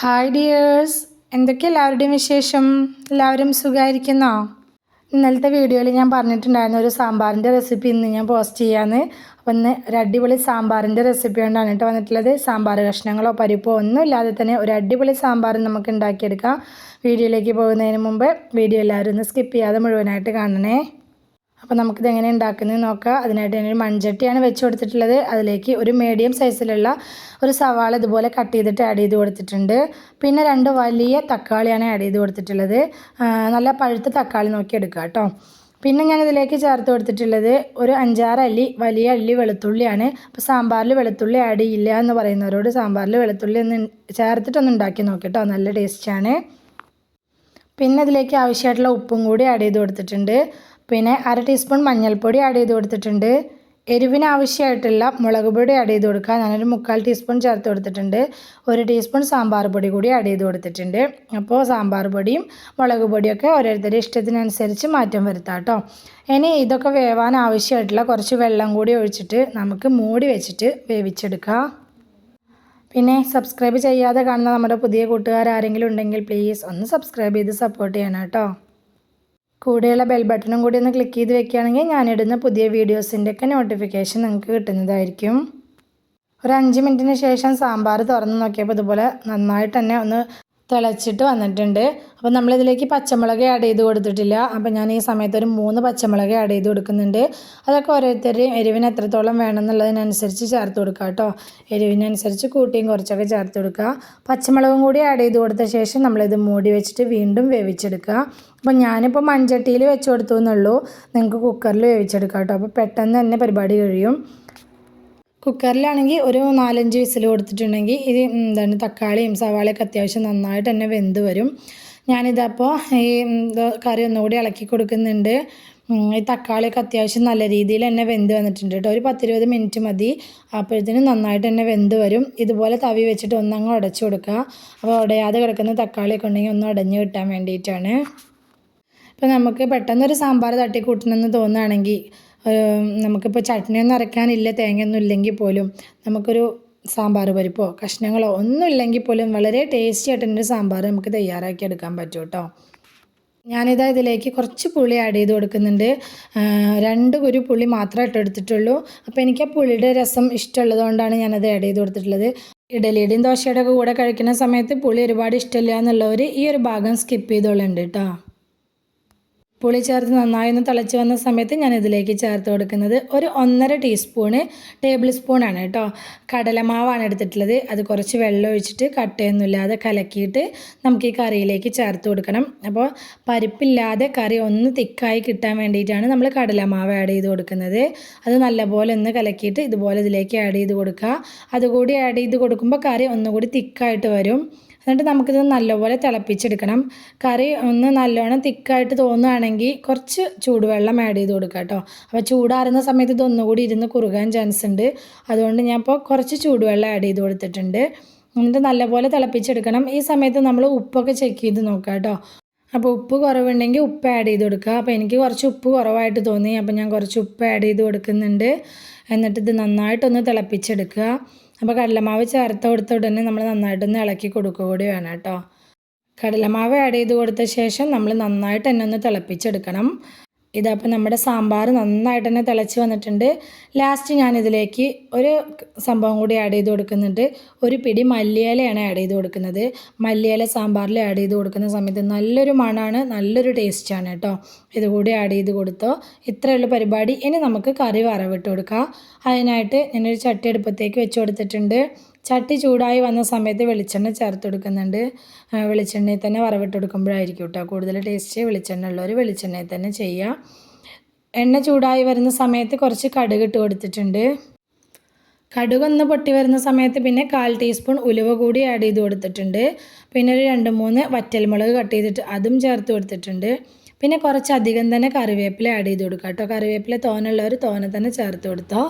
Hi dears എന്തൊക്കെ എല്ലാവരുടെയും വിശേഷം? എല്ലാവരും സുഖമായിരിക്കുന്നോ ഇന്നലത്തെ വീഡിയോയിൽ ഞാൻ പറഞ്ഞിട്ടുണ്ടായിരുന്നു ഒരു സാമ്പാറിന്റെ റെസിപ്പി ഇന്ന് ഞാൻ പോസ്റ്റ് ചെയ്യാമെന്ന് അപ്പോൾ ഇന്ന് ഒരു അടിപൊളി സാമ്പാറിന്റെ റെസിപ്പി കൊണ്ടാണ് കേട്ടോ വന്നിട്ടുള്ളത്. സാമ്പാർ കഷ്ണങ്ങളോ പരിപ്പോ ഒന്നും ഇല്ലാതെ തന്നെ ഒരു അടിപൊളി സാമ്പാർ നമുക്ക് ഉണ്ടാക്കിയെടുക്കാം. വീഡിയോയിലേക്ക് പോകുന്നതിന് മുമ്പ് വീഡിയോ എല്ലാവരും ഒന്ന് സ്കിപ്പ് ചെയ്യാതെ മുഴുവനായിട്ട് കാണണേ. അപ്പോൾ നമുക്കിത് എങ്ങനെ ഉണ്ടാക്കുന്നത് നോക്കാം. അതിനായിട്ട് ഞാനൊരു മൺചട്ടിയാണ് വെച്ച് കൊടുത്തിട്ടുള്ളത്. അതിലേക്ക് ഒരു മീഡിയം സൈസിലുള്ള ഒരു സവാള ഇതുപോലെ കട്ട് ചെയ്തിട്ട് ആഡ് ചെയ്ത് കൊടുത്തിട്ടുണ്ട്. പിന്നെ രണ്ട് വലിയ തക്കാളിയാണ് ആഡ് ചെയ്ത് കൊടുത്തിട്ടുള്ളത്. നല്ല പഴുത്ത തക്കാളി നോക്കി എടുക്കുക കേട്ടോ. പിന്നെ ഞാൻ ഇതിലേക്ക് ചേർത്ത് കൊടുത്തിട്ടുള്ളത് ഒരു അഞ്ചാറ് അല്ലി വലിയ അല്ലി വെളുത്തുള്ളിയാണ്. അപ്പോൾ സാമ്പാറിൽ വെളുത്തുള്ളി ആഡ് ചെയ്യില്ല എന്ന് പറയുന്നവരോട് സാമ്പാറിൽ വെളുത്തുള്ളി ഒന്ന് ചേർത്തിട്ടൊന്ന് ഉണ്ടാക്കി നോക്കിട്ടോ നല്ല ടേസ്റ്റാണ് പിന്നെ ഇതിലേക്ക് ആവശ്യമായിട്ടുള്ള ഉപ്പും കൂടി ആഡ് ചെയ്ത് കൊടുത്തിട്ടുണ്ട്. പിന്നെ അര ടീസ്പൂൺ മഞ്ഞൾപ്പൊടി ആഡ് ചെയ്ത് കൊടുത്തിട്ടുണ്ട്. എരിവിന് ആവശ്യമായിട്ടുള്ള മുളക് പൊടി ആഡ് ചെയ്ത് കൊടുക്കുക. ഞാനൊരു മുക്കാൽ ടീസ്പൂൺ ചേർത്ത് കൊടുത്തിട്ടുണ്ട്. ഒരു ടീസ്പൂൺ സാമ്പാർ പൊടി കൂടി ആഡ് ചെയ്ത് കൊടുത്തിട്ടുണ്ട്. അപ്പോൾ സാമ്പാർ പൊടിയും മുളക് പൊടിയൊക്കെ ഓരോരുത്തരുടെ ഇഷ്ടത്തിനനുസരിച്ച് മാറ്റം വരുത്താം കേട്ടോ. ഇനി ഇതൊക്കെ വേവാൻ ആവശ്യമായിട്ടുള്ള കുറച്ച് വെള്ളം കൂടി ഒഴിച്ചിട്ട് നമുക്ക് മൂടി വെച്ചിട്ട് വേവിച്ചെടുക്കാം. പിന്നെ സബ്സ്ക്രൈബ് ചെയ്യാതെ കാണുന്ന നമ്മുടെ പുതിയ കൂട്ടുകാർ ആരെങ്കിലും ഉണ്ടെങ്കിൽ പ്ലീസ് ഒന്ന് സബ്സ്ക്രൈബ് ചെയ്ത് സപ്പോർട്ട് ചെയ്യണം കേട്ടോ. കൂടെയുള്ള ബെൽ ബട്ടണും കൂടി ഒന്ന് ക്ലിക്ക് ചെയ്ത് വെക്കുകയാണെങ്കിൽ ഞാനിടുന്ന പുതിയ വീഡിയോസിന്റെ വീഡിയോസിന്റെയൊക്കെ നോട്ടിഫിക്കേഷൻ നിങ്ങൾക്ക് കിട്ടുന്നതായിരിക്കും. ഒരു അഞ്ച് മിനിറ്റിന് ശേഷം സാമ്പാർ തുറന്ന് നോക്കിയപ്പോൾ ഇതുപോലെ നന്നായിട്ട് തന്നെ ഒന്ന് തിളച്ചിട്ട് വന്നിട്ടുണ്ട്. അപ്പോൾ നമ്മളിതിലേക്ക് പച്ചമുളക് ആഡ് ചെയ്ത് കൊടുത്തിട്ടില്ല. അപ്പോൾ ഞാൻ ഈ സമയത്ത് ഒരു മൂന്ന് പച്ചമുളക് ആഡ് ചെയ്ത് കൊടുക്കുന്നുണ്ട്. അതൊക്കെ ഓരോരുത്തരുടെയും എരിവിന് എത്രത്തോളം വേണമെന്നുള്ളതിനനുസരിച്ച് ചേർത്ത് കൊടുക്കുക കേട്ടോ. എരിവിനനുസരിച്ച് കൂട്ടിയും കുറച്ചൊക്കെ ചേർത്ത് കൊടുക്കുക. പച്ചമുളകും കൂടി ആഡ് ചെയ്ത് കൊടുത്ത ശേഷം നമ്മളിത് മൂടി വെച്ചിട്ട് വീണ്ടും വേവിച്ചെടുക്കുക. അപ്പോൾ ഞാനിപ്പോൾ മൺചട്ടിയിൽ വെച്ച് കൊടുത്തു എന്നുള്ളൂ. നിങ്ങൾക്ക് കുക്കറിൽ വേവിച്ചെടുക്കാം കേട്ടോ. അപ്പോൾ പെട്ടെന്ന് തന്നെ പരിപാടി കഴിയും. കുക്കറിലാണെങ്കിൽ ഒരു നാലഞ്ച് വിസിൽ കൊടുത്തിട്ടുണ്ടെങ്കിൽ ഇത് എന്താണ് തക്കാളിയും സവാളയൊക്കെ അത്യാവശ്യം നന്നായിട്ട് തന്നെ വെന്ത് വരും. ഞാനിതപ്പോൾ ഈ കറി ഒന്നുകൂടി ഇളക്കി കൊടുക്കുന്നുണ്ട്. ഈ തക്കാളിയൊക്കെ അത്യാവശ്യം നല്ല രീതിയിൽ തന്നെ വെന്ത് വന്നിട്ടുണ്ട് കേട്ടോ. ഒരു പത്തിരുപത് മിനിറ്റ് മതി. അപ്പോഴത്തേനും നന്നായിട്ട് തന്നെ വെന്ത് വരും. ഇതുപോലെ തവി വെച്ചിട്ട് ഒന്നങ്ങ് ഉടച്ചു കൊടുക്കുക. അപ്പോൾ ഉടയാതെ കിടക്കുന്ന തക്കാളിയൊക്കെ ഉണ്ടെങ്കിൽ ഒന്ന് ഉടഞ്ഞ് കിട്ടാൻ വേണ്ടിയിട്ടാണ്. ഇപ്പം നമുക്ക് പെട്ടെന്നൊരു സാമ്പാർ തട്ടിക്കൂട്ടണമെന്ന് തോന്നുകയാണെങ്കിൽ നമുക്കിപ്പോൾ ചട്നിയൊന്നും അരക്കാനില്ല തേങ്ങയൊന്നും ഇല്ലെങ്കിൽ പോലും നമുക്കൊരു സാമ്പാർ പരിപ്പോ കഷ്ണങ്ങളോ ഒന്നും ഇല്ലെങ്കിൽ പോലും വളരെ ടേസ്റ്റി ആയിട്ട് ഒരു സാമ്പാർ നമുക്ക് തയ്യാറാക്കി എടുക്കാൻ പറ്റും കേട്ടോ ഞാനിതാ ഇതിലേക്ക് കുറച്ച് പുളി ആഡ് ചെയ്ത് കൊടുക്കുന്നുണ്ട്. രണ്ട് കുരു പുളി മാത്രമേ ഇട്ട് എടുത്തിട്ടുള്ളൂ. അപ്പോൾ എനിക്ക് ആ പുളിയുടെ രസം ഇഷ്ടമുള്ളത് കൊണ്ടാണ് ഞാനത് ആഡ് ചെയ്ത് കൊടുത്തിട്ടുള്ളത്. ഇഡലിയുടെയും ദോശയുടെ ഒക്കെ കൂടെ കഴിക്കുന്ന സമയത്ത് പുളി ഒരുപാട് ഇഷ്ടമില്ല എന്നുള്ളവർ ഈ ഒരു ഭാഗം സ്കിപ്പ് ചെയ്തോളുണ്ട് കേട്ടോ പുളി ചേർത്ത് നന്നായി ഒന്ന് തിളച്ച് വന്ന സമയത്ത് ഞാൻ ഇതിലേക്ക് ചേർത്ത് കൊടുക്കുന്നത് ഒരു ഒന്നര ടീസ്പൂണ് ടേബിൾ സ്പൂണാണ് കേട്ടോ. കടലമാവാണ് എടുത്തിട്ടുള്ളത്. അത് കുറച്ച് വെള്ളം ഒഴിച്ചിട്ട് കട്ടയൊന്നുമില്ലാതെ കലക്കിയിട്ട് നമുക്ക് ഈ കറിയിലേക്ക് ചേർത്ത് കൊടുക്കണം. അപ്പോൾ പരിപ്പില്ലാതെ കറി ഒന്ന് തിക്കായി കിട്ടാൻ വേണ്ടിയിട്ടാണ് നമ്മൾ കടലമാവ് ആഡ് ചെയ്ത് കൊടുക്കുന്നത്. അത് നല്ലപോലെ ഒന്ന് കലക്കിയിട്ട് ഇതുപോലെ ഇതിലേക്ക് ആഡ് ചെയ്ത് കൊടുക്കുക. അതുകൂടി ആഡ് ചെയ്ത് കൊടുക്കുമ്പോൾ കറി ഒന്നുകൂടി തിക്കായിട്ട് വരും. എന്നിട്ട് നമുക്കിത് നല്ലപോലെ തിളപ്പിച്ചെടുക്കണം. കറി ഒന്ന് നല്ലോണം തിക്കായിട്ട് തോന്നുകയാണെങ്കിൽ കുറച്ച് ചൂടുവെള്ളം ആഡ് ചെയ്ത് കൊടുക്കുക കേട്ടോ അപ്പോൾ ചൂടാറുന്ന സമയത്ത് ഇതൊന്നുകൂടി ഇരുന്ന് കുറുകാൻ ചാൻസ് ഉണ്ട്. അതുകൊണ്ട് ഞാൻ ഇപ്പോൾ കുറച്ച് ചൂടുവെള്ളം ആഡ് ചെയ്ത് കൊടുത്തിട്ടുണ്ട്. എന്നിട്ട് നല്ലപോലെ തിളപ്പിച്ചെടുക്കണം. ഈ സമയത്ത് നമ്മൾ ഉപ്പൊക്കെ ചെക്ക് ചെയ്ത് നോക്കുക കേട്ടോ അപ്പോൾ ഉപ്പ് കുറവുണ്ടെങ്കിൽ ഉപ്പ് ആഡ് ചെയ്ത് കൊടുക്കുക. അപ്പോൾ എനിക്ക് കുറച്ച് ഉപ്പ് കുറവായിട്ട് തോന്നി. അപ്പോൾ ഞാൻ കുറച്ച് ഉപ്പ് ആഡ് ചെയ്ത് കൊടുക്കുന്നുണ്ട്. എന്നിട്ട് ഇത് നന്നായിട്ടൊന്ന് തിളപ്പിച്ചെടുക്കുക. അപ്പോൾ കടലമാവ് ചേർത്ത് കൊടുത്ത ഉടനെ നമ്മൾ നന്നായിട്ടൊന്ന് ഇളക്കി കൊടുക്കുക കൂടി വേണം കേട്ടോ. കടലമാവ് ആഡ് ചെയ്ത് കൊടുത്ത ശേഷം നമ്മൾ നന്നായിട്ട് തന്നെ ഒന്ന് തിളപ്പിച്ചെടുക്കണം. ഇതപ്പോൾ നമ്മുടെ സാമ്പാർ നന്നായിട്ട് തന്നെ തിളച്ച് വന്നിട്ടുണ്ട്. ലാസ്റ്റ് ഞാനിതിലേക്ക് ഒരു സംഭവം കൂടി ആഡ് ചെയ്ത് കൊടുക്കുന്നുണ്ട്. ഒരു പിടി മല്ലിയിലയാണ് ആഡ് ചെയ്ത് കൊടുക്കുന്നത്. മല്ലിയില സാമ്പാറിൽ ആഡ് ചെയ്ത് കൊടുക്കുന്ന സമയത്ത് നല്ലൊരു മണമാണ് നല്ലൊരു ടേസ്റ്റാണ് കേട്ടോ ഇതുകൂടി ആഡ് ചെയ്ത് കൊടുത്തോ. ഇത്രയുള്ള പരിപാടി. ഇനി നമുക്ക് കറി വറവിട്ട് കൊടുക്കാം. അതിനായിട്ട് ഞാനൊരു ചട്ടി അടുപ്പത്തേക്ക് വെച്ച് കൊടുത്തിട്ടുണ്ട്. ചട്ടി ചൂടായി വന്ന സമയത്ത് വെളിച്ചെണ്ണ ചേർത്ത് കൊടുക്കുന്നുണ്ട്. വെളിച്ചെണ്ണയിൽ തന്നെ വറവിട്ട് കൊടുക്കുമ്പോഴായിരിക്കും കേട്ടോ കൂടുതൽ ടേസ്റ്റ് വെളിച്ചെണ്ണ ഉള്ളവർ വെളിച്ചെണ്ണയിൽ തന്നെ ചെയ്യുക എണ്ണ ചൂടായി വരുന്ന സമയത്ത് കുറച്ച് കടുക് ഇട്ട് കൊടുത്തിട്ടുണ്ട്. കടുകൊന്ന് പൊട്ടി വരുന്ന സമയത്ത് പിന്നെ കാൽ ടീസ്പൂൺ ഉലുവ കൂടി ആഡ് ചെയ്ത് കൊടുത്തിട്ടുണ്ട്. പിന്നെ ഒരു രണ്ട് മൂന്ന് വറ്റൽമുളക് കട്ട് ചെയ്തിട്ട് അതും ചേർത്ത് കൊടുത്തിട്ടുണ്ട്. പിന്നെ കുറച്ചധികം തന്നെ കറിവേപ്പില ആഡ് ചെയ്ത് കൊടുക്കുക കേട്ടോ കറിവേപ്പില തോനുള്ളവർ തോനെ തന്നെ ചേർത്ത് കൊടുത്തോ.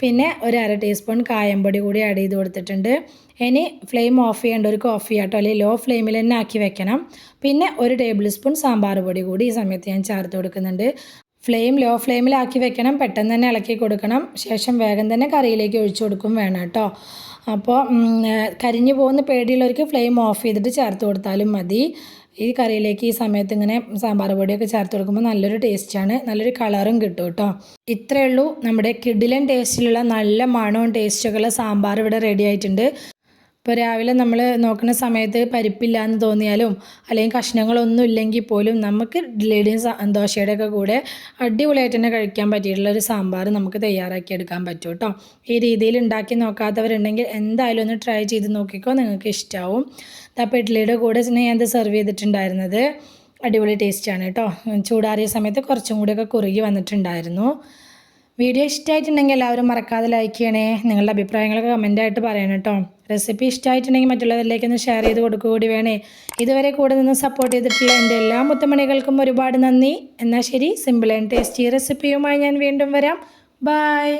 പിന്നെ ഒരു അര ടീസ്പൂൺ കായംപൊടി കൂടി ആഡ് ചെയ്ത് കൊടുത്തിട്ടുണ്ട്. ഇനി ഫ്ലെയിം ഓഫ് ചെയ്യേണ്ട ഒരു കോഫി ആട്ടോ അല്ലെങ്കിൽ ലോ ഫ്ലെയിമിൽ തന്നെ ആക്കി വെക്കണം. പിന്നെ ഒരു ടേബിൾ സ്പൂൺ സാമ്പാർ പൊടി കൂടി ഈ സമയത്ത് ഞാൻ ചേർത്ത് കൊടുക്കുന്നുണ്ട്. ഫ്ലെയിം ലോ ഫ്ലെയിമിലാക്കി വെക്കണം പെട്ടെന്ന് തന്നെ ഇളക്കി കൊടുക്കണം. ശേഷം വേഗം തന്നെ കറിയിലേക്ക് ഒഴിച്ചു കൊടുക്കും വേണം കേട്ടോ. അപ്പോൾ കരിഞ്ഞു പോകുന്ന പേടിയുള്ളവർക്ക് ഫ്ലെയിം ഓഫ് ചെയ്തിട്ട് ചേർത്ത് കൊടുത്താലും മതി. ഈ കറിയിലേക്ക് ഈ സമയത്ത് ഇങ്ങനെ സാമ്പാർ പൊടിയൊക്കെ ചേർത്ത് കൊടുക്കുമ്പോൾ നല്ലൊരു ടേസ്റ്റാണ് നല്ലൊരു കളറും കിട്ടും കേട്ടോ ഇത്രയേ ഉള്ളൂ. നമ്മുടെ കിഡിലൻ ടേസ്റ്റിലുള്ള നല്ല മണവും ടേസ്റ്റൊക്കെയുള്ള സാമ്പാർ ഇവിടെ റെഡി ആയിട്ടുണ്ട്. ഇപ്പോൾ രാവിലെ നമ്മൾ നോക്കുന്ന സമയത്ത് പരിപ്പില്ല എന്ന് തോന്നിയാലും അല്ലെങ്കിൽ കഷ്ണങ്ങളൊന്നും ഇല്ലെങ്കിൽ പോലും നമുക്ക് സ- ദോശയുടെ ഒക്കെ കൂടെ അടിപൊളിയായിട്ട് തന്നെ കഴിക്കാൻ പറ്റിയിട്ടുള്ള ഒരു സാമ്പാർ നമുക്ക് തയ്യാറാക്കി എടുക്കാൻ പറ്റും കേട്ടോ. ഈ രീതിയിൽ ഉണ്ടാക്കി നോക്കാത്തവരുണ്ടെങ്കിൽ എന്തായാലും ഒന്ന് ട്രൈ ചെയ്ത് നോക്കിക്കോ നിങ്ങൾക്ക് ഇഷ്ടമാവും അപ്പോൾ ഇഡ്ഡലിയുടെ കൂടെ ഇത് സെർവ് ചെയ്തിട്ടുണ്ടായിരുന്നത്? അടിപൊളി ടേസ്റ്റാണ് കേട്ടോ. ചൂടാറിയ സമയത്ത് കുറച്ചും കൂടിയൊക്കെ കുറുകി വന്നിട്ടുണ്ടായിരുന്നു. വീഡിയോ ഇഷ്ടമായിട്ടുണ്ടെങ്കിൽ എല്ലാവരും മറക്കാതെ ലൈക്ക് ചെയ്യണേ. നിങ്ങളുടെ അഭിപ്രായങ്ങളൊക്കെ കമന്റായിട്ട് പറയണം കേട്ടോ. റെസിപ്പി ഇഷ്ടമായിട്ടുണ്ടെങ്കിൽ മറ്റുള്ളവരിലേക്ക് ഒന്ന് ഷെയർ ചെയ്ത് കൊടുക്കുക കൂടി വേണേ. ഇതുവരെ കൂടെ നിന്ന് സപ്പോർട്ട് ചെയ്തിട്ടുള്ള എന്റെ എല്ലാ മുത്തമണികൾക്കും ഒരുപാട് നന്ദി. എന്നാൽ ശരി സിമ്പിൾ ആൻഡ് ടേസ്റ്റി റെസിപ്പിയുമായി ഞാൻ വീണ്ടും വരാം. ബായ്